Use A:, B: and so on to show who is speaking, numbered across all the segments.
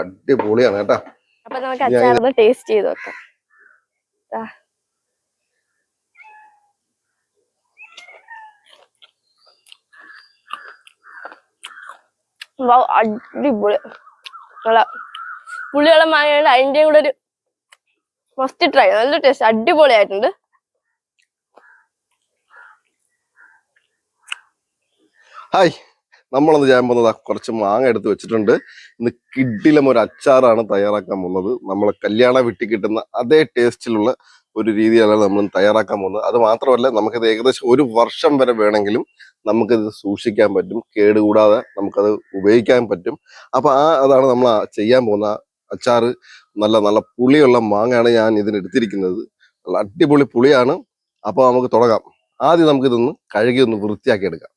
A: അടിപൊളിയാണ് കേട്ടോ.
B: അപ്പൊ നമുക്ക് അച്ചാറൊന്ന് ടേസ്റ്റ് ചെയ്ത് നോക്കാം. അടിപൊളി. നല്ല പുളിയുള്ള മാങ്ങയുടെ അതിന്റെയും കൂടെ ഒരു ഫസ്റ്റ് ട്രൈ നല്ല ടേസ്റ്റ് അടിപൊളിയായിട്ടുണ്ട്.
A: ഹായ്. നമ്മളൊന്ന് ചെയ്യാൻ പോകുന്നത് കുറച്ച് മാങ്ങ എടുത്ത് വെച്ചിട്ടുണ്ട്. ഇന്ന് കിഡിലും ഒരു അച്ചാറാണ് തയ്യാറാക്കാൻ പോകുന്നത്. നമ്മളെ കല്യാണ വീട്ടിൽ കിട്ടുന്ന അതേ ടേസ്റ്റിലുള്ള ഒരു രീതിയിലാണ് നമ്മൾ തയ്യാറാക്കാൻ പോകുന്നത്. അത് മാത്രമല്ല നമുക്കത് ഏകദേശം ഒരു വർഷം വരെ വേണമെങ്കിലും നമുക്കിത് സൂക്ഷിക്കാൻ പറ്റും. കേടുകൂടാതെ നമുക്കത് ഉപയോഗിക്കാൻ പറ്റും. അപ്പൊ ആ അതാണ് നമ്മൾ ചെയ്യാൻ പോകുന്ന അച്ചാറ്. നല്ല നല്ല പുളിയുള്ള മാങ്ങയാണ് ഞാൻ ഇതിന് എടുത്തിരിക്കുന്നത്. നല്ല അടിപൊളി പുളിയാണ്. അപ്പോൾ നമുക്ക് തുടങ്ങാം. ആദ്യം നമുക്കിതൊന്ന് കഴുകി ഒന്ന് വൃത്തിയാക്കി എടുക്കാം.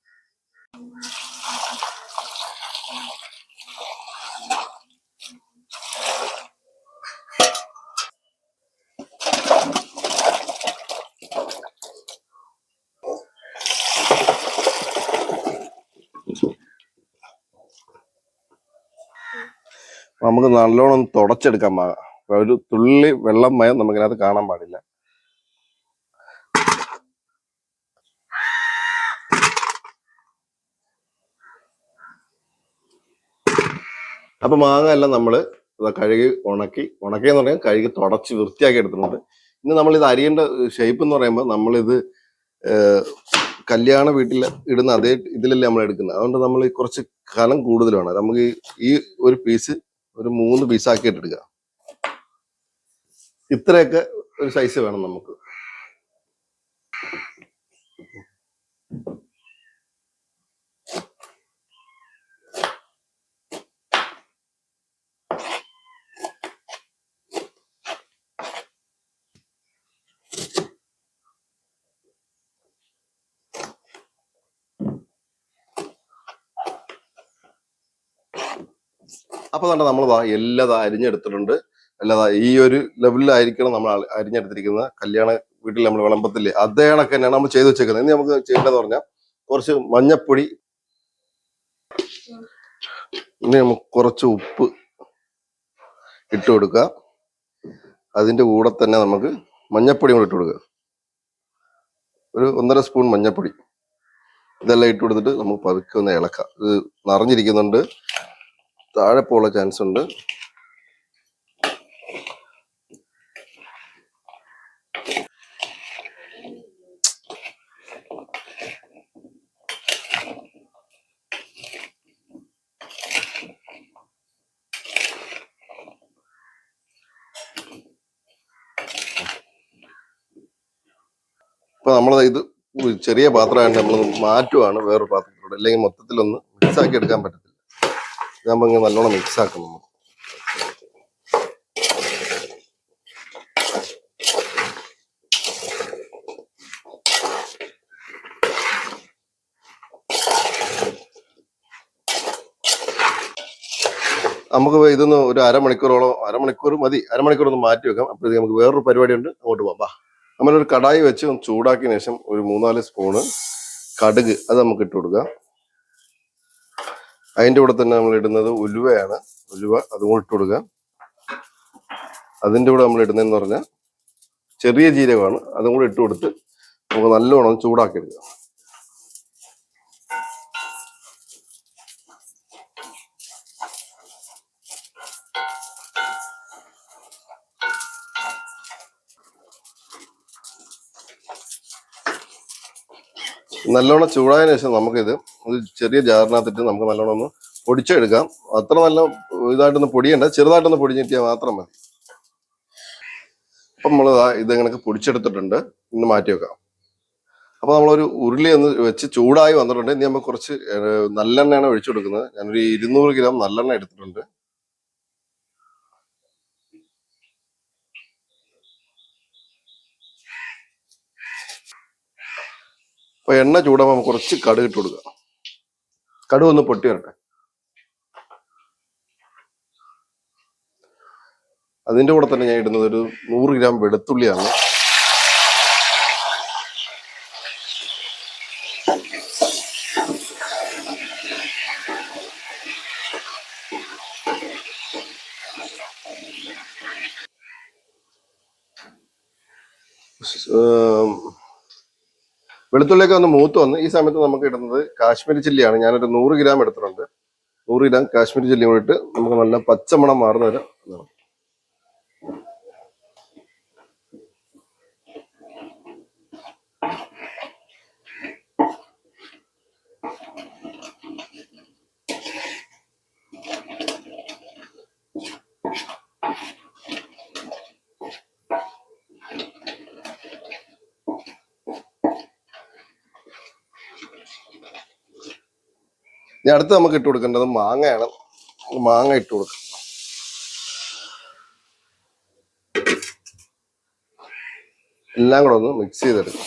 A: നമുക്ക് നല്ലോണം തുടച്ചെടുക്കാൻ പാകാം ഒരു തുള്ളി വെള്ളം മയം നമുക്കിനകത്ത് കാണാൻ പാടില്ല. അപ്പൊ മാങ്ങ എല്ലാം നമ്മൾ കഴുകി ഉണക്കി ഉണക്കി എന്ന് പറഞ്ഞാൽ കഴുകി തുടച്ച് വൃത്തിയാക്കി എടുത്തിട്ടുണ്ട്. ഇന്ന് നമ്മൾ ഇത് അരിയേണ്ട ഷേപ്പ് എന്ന് പറയുമ്പോൾ നമ്മളിത് കല്യാണ വീട്ടിൽ ഇടുന്ന അതേ ഇതിലല്ലേ നമ്മൾ എടുക്കുന്നത്. അതുകൊണ്ട് നമ്മൾ കുറച്ച് കനം കൂടുതലാണ് നമുക്ക് ഈ ഒരു പീസ് ഒരു മൂന്ന് പീസാക്കിയിട്ട് എടുക്കുക ഇത്രയൊക്കെ ഒരു സൈസ് വേണം നമുക്ക്. അപ്പൊ തന്നെ നമ്മൾ എല്ലാ അരിഞ്ഞെടുത്തിട്ടുണ്ട്. അല്ലാതെ ഈ ഒരു ലെവലിലായിരിക്കണം നമ്മൾ അരിഞ്ഞെടുത്തിരിക്കുന്ന കല്യാണ വീട്ടിൽ നമ്മൾ വിളമ്പത്തില്ലേ അതേ കണക്ക് തന്നെയാണ് നമ്മൾ ചെയ്തു വെച്ചേക്കുന്നത്. ഇനി നമുക്ക് ചെയ്യേണ്ടതെന്ന് പറഞ്ഞാൽ കുറച്ച് മഞ്ഞപ്പൊടി ഇനി നമുക്ക് കുറച്ച് ഉപ്പ് ഇട്ട് കൊടുക്കുക. അതിന്റെ കൂടെ തന്നെ നമുക്ക് മഞ്ഞപ്പൊടി കൂടെ ഇട്ട് കൊടുക്കുക. ഒരു ഒന്നര സ്പൂൺ മഞ്ഞപ്പൊടി. ഇതെല്ലാം ഇട്ട് കൊടുത്തിട്ട് നമുക്ക് പതുക്കെ ഒന്ന് ഇളക്കാം. ഇത് നിറഞ്ഞിരിക്കുന്നുണ്ട്. താഴെ പോകാൻ ചാൻസ് ഉണ്ട്. ഇപ്പൊ നമ്മൾ ഇത് ചെറിയ പാത്രമായിട്ട് നമ്മൾ മാറ്റുവാണ് വേറൊരു പാത്രത്തിലൂടെ. അല്ലെങ്കിൽ മൊത്തത്തിലൊന്ന് മിക്സ് ആക്കി എടുക്കാൻ പറ്റത്തില്ല. ഇതാകുമ്പോ ഇങ്ങനെ നല്ലോണം മിക്സ് ആക്കും നമ്മൾ നമുക്ക് ഇതൊന്ന് ഒരു അരമണിക്കൂറോളം അരമണിക്കൂർ മതി. അരമണിക്കൂർ ഒന്ന് മാറ്റി വെക്കാം. അപ്പോഴത്തേക്ക് നമുക്ക് വേറൊരു പരിപാടി ഉണ്ട് അങ്ങോട്ട് പോകാം വാ. നമ്മളൊരു കടായി വെച്ച് ചൂടാക്കിയ ശേഷം ഒരു മൂന്നാൽ സ്പൂണ് കടുക് അത് നമുക്ക് ഇട്ട് കൊടുക്കാം. അതിന്റെ കൂടെ തന്നെ നമ്മൾ ഇടുന്നത് ഉലുവയാണ്. ഉലുവ അതും കൂടെ ഇട്ട് കൊടുക്കുക. അതിന്റെ കൂടെ നമ്മൾ ഇടുന്നതെന്ന് പറഞ്ഞാൽ ചെറിയ ജീരകമാണ്. അതും കൂടെ ഇട്ട് കൊടുത്ത് നമുക്ക് നല്ലോണം ചൂടാക്കി നല്ലോണം ചൂടായതിനു ശേഷം നമുക്കിത് ഒരു ചെറിയ ജാറിനകത്തിട്ട് നമുക്ക് നല്ലോണം ഒന്ന് പൊടിച്ചെടുക്കാം. അത്ര നല്ല ഇതായിട്ടൊന്ന് പൊടിയണ്ട. ചെറുതായിട്ടൊന്ന് പൊടിഞ്ഞിട്ടിയാൽ മാത്രം മതി. അപ്പം നമ്മൾ ഇതങ്ങനൊക്കെ പൊടിച്ചെടുത്തിട്ടുണ്ട്. ഇന്ന് മാറ്റി വെക്കാം. അപ്പോൾ നമ്മളൊരു ഉരുളി ഒന്ന് വെച്ച് ചൂടായി വന്നിട്ടുണ്ട്. ഇനി നമ്മൾ കുറച്ച് നല്ലെണ്ണയാണ് ഒഴിച്ചു കൊടുക്കുന്നത്. ഞാനൊരു ഇരുന്നൂറ് ഗ്രാം നല്ലെണ്ണ എടുത്തിട്ടുണ്ട്. അപ്പോൾ എണ്ണ ചൂടാകുമ്പോൾ കുറച്ച് കടുക് ഇട്ട് കൊടുക്കുക കടുക് ഒന്ന് പൊട്ടി വരട്ടെ അതിന്റെ കൂടെ തന്നെ ഞാൻ ഇടുന്നത് ഒരു നൂറ് ഗ്രാം വെളുത്തുള്ളിയാണ്. വെളുത്തുള്ളിയൊക്കെ ഒന്ന് മൂത്ത് വന്ന് ഈ സമയത്ത് നമുക്ക് ഇടുന്നത് കാശ്മീരി ചില്ലിയാണ്. ഞാനൊരു നൂറ് ഗ്രാം എടുത്തിട്ടുണ്ട്. നൂറ് ഗ്രാം കാശ്മീരി ചില്ലി കൂടി ഇട്ട് നമുക്ക് നല്ല പച്ചമണം മാറുന്ന വരെ ഇനി അടുത്ത് നമുക്ക് ഇട്ട് കൊടുക്കേണ്ടത് മാങ്ങയാണ്. മാങ്ങ ഇട്ട് കൊടുക്കാം. എല്ലാം കൂടെ ഒന്ന് മിക്സ് ചെയ്തെടുക്കാം.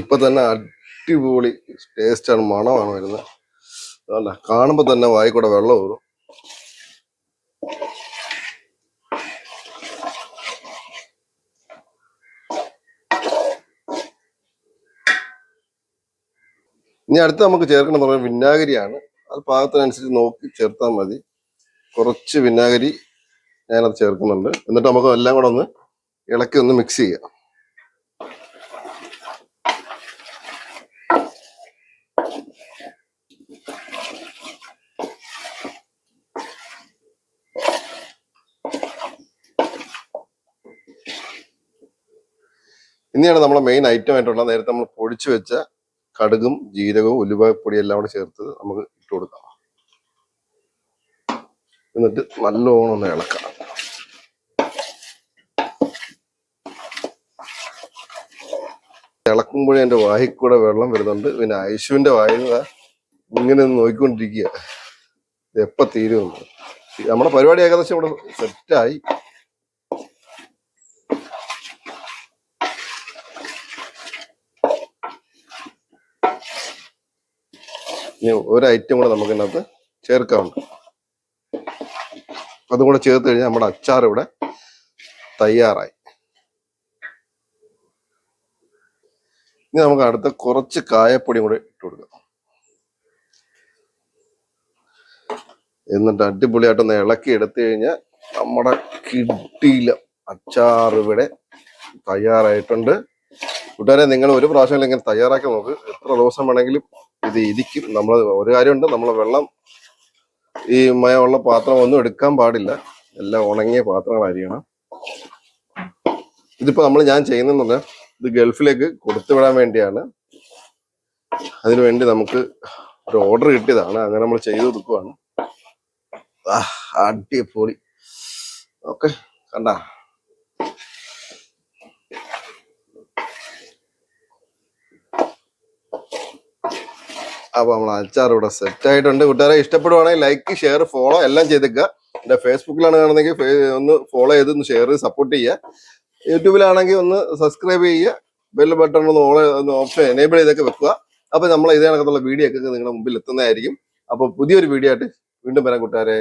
A: ഇപ്പൊ തന്നെ അടിപൊളി ടേസ്റ്റാണ് മണമാണ് വരുന്നത് അല്ല കാണുമ്പോ തന്നെ വായിക്കൂടെ വെള്ളം ഊറും. ഇനി അടുത്ത് നമുക്ക് ചേർക്കണം എന്ന് പറയുന്നത് വിനാഗിരിയാണ്. അത് പാകത്തിനനുസരിച്ച് നോക്കി ചേർത്താൽ മതി. കുറച്ച് വിനാഗിരി ഞാനത് ചേർക്കുന്നുണ്ട്. എന്നിട്ട് നമുക്ക് എല്ലാം കൂടെ ഒന്ന് ഇളക്കി ഒന്ന് മിക്സ് ചെയ്യാം. ഇനിയാണ് നമ്മുടെ മെയിൻ ഐറ്റം ആയിട്ടുള്ള നേരത്തെ നമ്മൾ പൊടിച്ചു വെച്ച കടുകും ജീരകവും ഉലുവപ്പൊടി എല്ലാം കൂടെ ചേർത്ത് നമുക്ക് ഇട്ട് കൊടുക്കാം. എന്നിട്ട് നല്ലോണം ഒന്ന് ഇളക്കാം ഇളക്കുമ്പോഴേ എന്റെ വായിൽ കൂടെ വെള്ളം വരുന്നുണ്ട്. പിന്നെ ഐശുവിന്റെ വായിൽ ഇങ്ങനെ നോക്കിക്കൊണ്ടിരിക്കുക. എപ്പോ തീരുമെന്ന്. നമ്മുടെ പരിപാടി ഏകദേശം ഇവിടെ സെറ്റായി ഇനി ഒരു ഐറ്റം കൂടെ നമുക്ക് ഇതിനകത്ത് അതും കൂടെ ചേർത്ത് കഴിഞ്ഞാൽ നമ്മുടെ അച്ചാർ ഇവിടെ തയ്യാറായി. ഇനി നമുക്ക് അടുത്ത കുറച്ച് കായപ്പൊടിയും കൂടെ ഇട്ട് കൊടുക്കാം. എന്നിട്ട് അടിപൊളിയായിട്ടൊന്ന് ഇളക്കി എടുത്തു കഴിഞ്ഞാൽ നമ്മുടെ കിട്ടിയില്ല അച്ചാർ ഇവിടെ തയ്യാറായിട്ടുണ്ട്. കൂട്ടുകാരെ നിങ്ങൾ ഒരു പ്രാവശ്യം ഇങ്ങനെ തയ്യാറാക്കി നോക്ക്. എത്ര ദിവസം വേണമെങ്കിലും ഇത് ഇരിക്കും. നമ്മൾ ഒരു കാര്യമുണ്ട് നമ്മൾ വെള്ളം ഈ മയമുള്ള പാത്രം ഒന്നും എടുക്കാൻ പാടില്ല. എല്ലാം ഉണങ്ങിയ പാത്രങ്ങളായിരിക്കണം. ഇതിപ്പോൾ നമ്മൾ ഞാൻ ചെയ്യുന്നതെന്ന് ഇത് ഗൾഫിലേക്ക് കൊടുത്തുവിടാൻ വേണ്ടിയാണ്. അതിനു വേണ്ടി നമുക്ക് ഒരു ഓർഡർ കിട്ടിയതാണ്. അങ്ങനെ നമ്മൾ ചെയ്തു കൊടുക്കുവാണ്. അടിപൊളി. ഓക്കെ കണ്ട. അപ്പൊ നമ്മൾ അച്ചാർ ഇവിടെ സെറ്റ് ആയിട്ടുണ്ട്. കൂട്ടുകാരെ ഇഷ്ടപ്പെടുവാണെങ്കിൽ ലൈക്ക് ഷെയർ ഫോളോ എല്ലാം ചെയ്തേക്കുക. എന്റെ ഫേസ്ബുക്കിലാണ് കാണുന്നെങ്കിൽ ഒന്ന് ഫോളോ ചെയ്ത് ഒന്ന് ഷെയർ സപ്പോർട്ട് ചെയ്യുക. യൂട്യൂബിലാണെങ്കിൽ ഒന്ന് സബ്സ്ക്രൈബ് ചെയ്യുക. ബെൽ ബട്ടൺ ഒന്ന് ഓൾ ഒന്ന് ഓപ്ഷൻ എനേബിൾ ചെയ്തൊക്കെ വെക്കുക. അപ്പോൾ നമ്മൾ ഇതേ കണക്കത്തുള്ള വീഡിയോ ഒക്കെ നിങ്ങളുടെ മുമ്പിൽ എത്തുന്നതായിരിക്കും. അപ്പോൾ പുതിയൊരു വീഡിയോ ആയിട്ട് വീണ്ടും വരാം കൂട്ടുകാരെ.